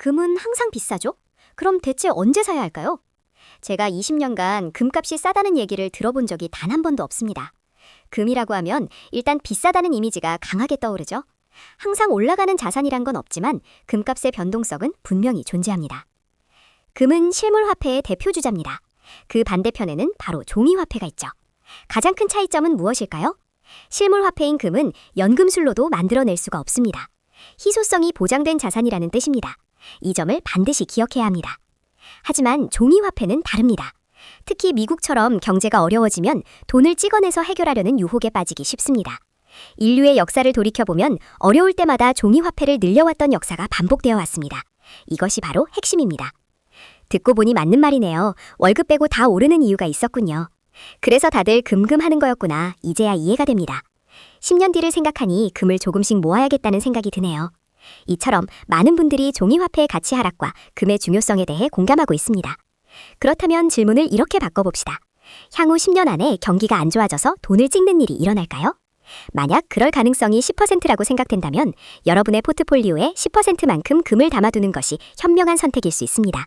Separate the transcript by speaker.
Speaker 1: 금은 항상 비싸죠? 그럼 대체 언제 사야 할까요? 제가 20년간 금값이 싸다는 얘기를 들어본 적이 단 한 번도 없습니다. 금이라고 하면 일단 비싸다는 이미지가 강하게 떠오르죠. 항상 올라가는 자산이란 건 없지만 금값의 변동성은 분명히 존재합니다. 금은 실물 화폐의 대표 주자입니다. 그 반대편에는 바로 종이 화폐가 있죠. 가장 큰 차이점은 무엇일까요? 실물 화폐인 금은 연금술로도 만들어낼 수가 없습니다. 희소성이 보장된 자산이라는 뜻입니다. 이 점을 반드시 기억해야 합니다. 하지만 종이 화폐는 다릅니다. 특히 미국처럼 경제가 어려워지면 돈을 찍어내서 해결하려는 유혹에 빠지기 쉽습니다. 인류의 역사를 돌이켜보면 어려울 때마다 종이 화폐를 늘려왔던 역사가 반복되어 왔습니다. 이것이 바로 핵심입니다. 듣고 보니 맞는 말이네요. 월급 빼고 다 오르는 이유가 있었군요. 그래서 다들 금금 하는 거였구나. 이제야 이해가 됩니다. 10년 뒤를 생각하니 금을 조금씩 모아야겠다는 생각이 드네요. 이처럼 많은 분들이 종이화폐의 가치 하락과 금의 중요성에 대해 공감하고 있습니다. 그렇다면 질문을 이렇게 바꿔봅시다. 향후 10년 안에 경기가 안 좋아져서 돈을 찍는 일이 일어날까요? 만약 그럴 가능성이 10%라고 생각된다면 여러분의 포트폴리오에 10%만큼 금을 담아두는 것이 현명한 선택일 수 있습니다.